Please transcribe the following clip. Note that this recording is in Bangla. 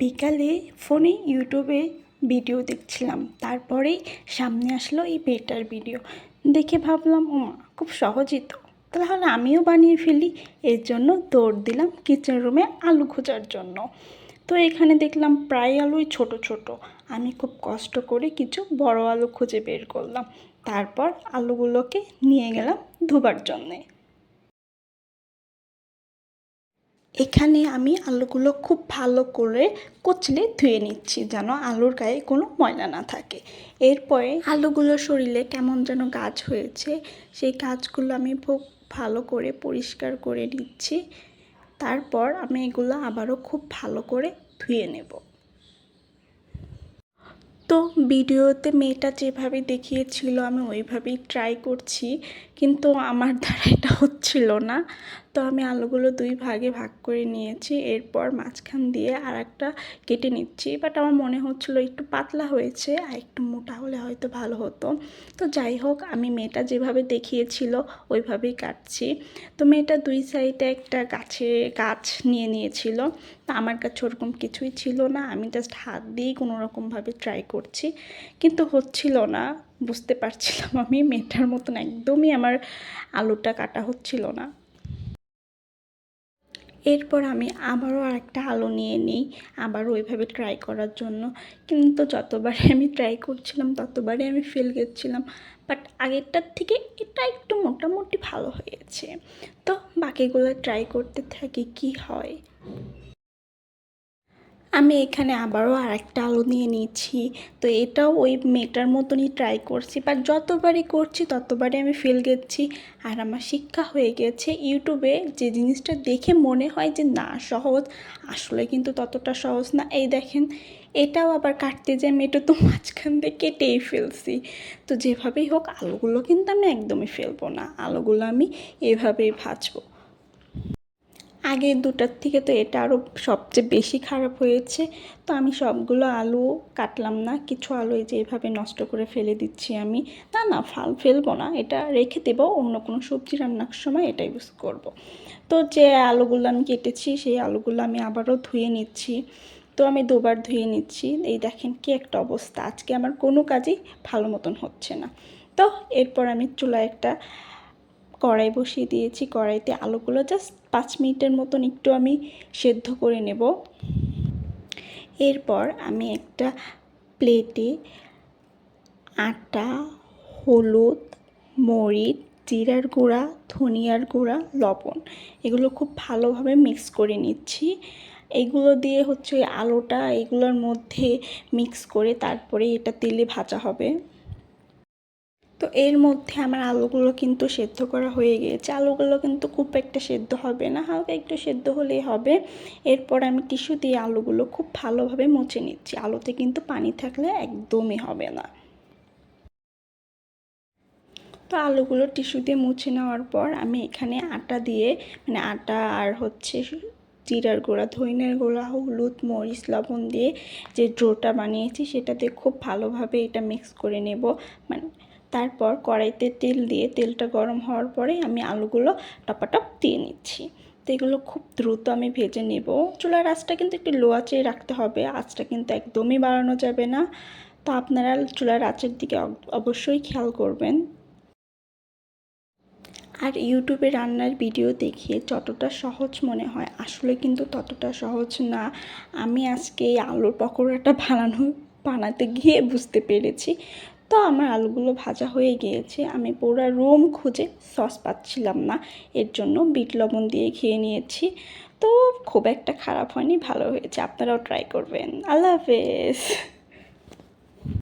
বিকালে ফোনে ইউটিউবে ভিডিও দেখছিলাম। তারপরেই সামনে আসলো এই মেয়েটার ভিডিও। দেখে ভাবলাম ও মা খুব সহজই তো। তাহলে আমিও বানিয়ে ফেলি। এর জন্য দৌড় দিলাম কিচেন রুমে আলু খোঁজার জন্য। তো এখানে দেখলাম প্রায় আলুই ছোট ছোট। আমি খুব কষ্ট করে কিছু বড় আলু খুঁজে বের করলাম। তারপর আলুগুলোকে নিয়ে গেলাম ধোবার জন্যে। এখানে আমি আলুগুলো খুব ভালো করে কচলে ধুয়ে নিচ্ছি যেন আলুর গায়ে কোনো ময়লা না থাকে। এরপরে আলুগুলো শরীরে কেমন যেন গাছ হয়েছে, সেই গাছগুলো আমি খুব ভালো করে পরিষ্কার করে নিচ্ছি। তারপর আমি এগুলো আবারও খুব ভালো করে ধুয়ে নেব। তো ভিডিওতে মেয়েটা যেভাবে দেখিয়েছিল আমি ওইভাবেই ট্রাই করছি, কিন্তু আমার দ্বারা এটা হচ্ছিল না। তো আমি আলুগুলো দুই ভাগে ভাগ করে নিয়েছি। এরপর মাঝখান দিয়ে আর একটা কেটে নিচ্ছি। বাট আমার মনে হচ্ছিল একটু পাতলা হয়েছে আর একটু মোটা হলে হয়তো ভালো হতো। তো যাই হোক, আমি মেয়েটা যেভাবে দেখিয়েছিল ওইভাবেই কাটছি। তো মেয়েটা দুই সাইডে একটা গাছে গাছ নিয়ে নিয়েছিল। তা আমার কাছে ওরকম কিছুই ছিল না। আমি জাস্ট হাত দিয়েই কোনো রকমভাবে ট্রাই করছি। কিন্তু হচ্ছিল না। বুঝতে পারছিলাম আমি মেয়েটার মতন একদমই আমার আলুটা কাটা হচ্ছিল না। এরপর আমি আবারও আরেকটা আলো নিয়ে নিই আবারও ওইভাবে ট্রাই করার জন্য। কিন্তু যতবারে আমি ট্রাই করছিলাম ততবারে আমি ফেল গেছিলাম। বাট আগেরটার থেকে এটা একটু মোটামুটি ভালো হয়েছে। তো বাকিগুলো ট্রাই করতে থাকি, কি হয়? আমি এখানে আবারও আরেকটা আলু নিয়ে নিচ্ছি। তো এটাও ওই মেয়েটার মতনই ট্রাই করছি বাট যতবারই করছি ততবারই আমি ফেল গেছি। আর আমার শিক্ষা হয়ে গেছে ইউটিউবে যে জিনিসটা দেখে মনে হয় যে না, সহজ। আসলে কিন্তু ততটা সহজ না। এই দেখেন, এটাও আবার কাটতে যাই আমি এটা তো মাঝখান দিয়ে কেটেই ফেলছি। তো যেভাবেই হোক, আলুগুলো কিন্তু আমি একদমই ফেলব না। আলুগুলো আমি এভাবেই ভাজবো। আগের দুটার থেকে তো এটা আরও সবচেয়ে বেশি খারাপ হয়েছে। তো আমি সবগুলো আলু কাটলাম না, কিছু আলু এই যে এভাবে নষ্ট করে ফেলে দিচ্ছি আমি। না না, ফাল, ফেলব না, এটা রেখে দেবো, অন্য কোনো সবজি রান্নার সময় এটা ইউজ করব। তো যে আলুগুলো আমি কেটেছি, সেই আলুগুলো আমি আবারও ধুয়ে নিচ্ছি। তো আমি দুবার ধুয়ে নিচ্ছি, এই দেখেন কি একটা অবস্থা, আজকে আমার কোনো কাজই ভালো মতন হচ্ছে না। তো এরপর আমি চুলায় একটা কড়াই বসিয়ে দিয়েছি। কড়াইতে আলুগুলো জাস্ট পাঁচ মিনিটের মতন একটু আমি সেদ্ধ করে নেব। এরপর আমি একটা প্লেটে আটা, হলুদ, মরিচ, জিরার গুঁড়া, ধনিয়ার গুঁড়া, লবণ এগুলো খুব ভালোভাবে মিক্স করে নিচ্ছি। এগুলো দিয়ে হচ্ছে আলুটা এগুলোর মধ্যে মিক্স করে তারপরে এটা তেলে ভাজা হবে। তো এর মধ্যে আমার আলুগুলো কিন্তু সেদ্ধ করা হয়ে গিয়েছে। আলুগুলো কিন্তু খুব একটা সেদ্ধ হবে না, হালকা একটু সেদ্ধ হলেই হবে। এরপর আমি টিস্যু দিয়ে আলুগুলো খুব ভালোভাবে মুছে নিচ্ছি। আলুতে কিন্তু পানি থাকলে একদমই হবে না। তো আলুগুলো টিস্যু দিয়ে মুছে নেওয়ার পর আমি এখানে আটা দিয়ে মানে আটা আর হচ্ছে জিরার গুঁড়া, ধইনের গুঁড়া, হলুদ, মরিচ, লবণ দিয়ে যে ড্রোটা বানিয়েছি সেটা দিয়ে খুব ভালোভাবে এটা মিক্স করে নেব। মানে তারপর কড়াইতে তেল দিয়ে তেলটা গরম হওয়ার পরে আমি আলুগুলো টপাটপ দিয়ে নিচ্ছি। তো এগুলো খুব দ্রুত আমি ভেজে নেব। চুলার আঁচটা কিন্তু একটু লো আঁচে রাখতে হবে। আঁচটা কিন্তু একদমই বাড়ানো যাবে না। তো আপনারা চুলার আঁচের দিকে অবশ্যই খেয়াল করবেন। আর ইউটিউবে রান্নার ভিডিও দেখিয়ে যতটা সহজ মনে হয়, আসলে কিন্তু ততটা সহজ না। আমি আজকে এই আলুর পকোড়াটা বানানো, বানাতে গিয়ে বুঝতে পেরেছি। তো আমার আলুগুলো ভাজা হয়ে গিয়েছে। আমি পুরো রুম খুঁজে সস পাচ্ছিলাম না। এর জন্য বিট লবণ দিয়ে খেয়ে নিয়েছি। তো খুব একটা খারাপ হয়নি, ভালো হয়েছে। আপনারাও ট্রাই করবেন। আল্লাহ হাফেজ।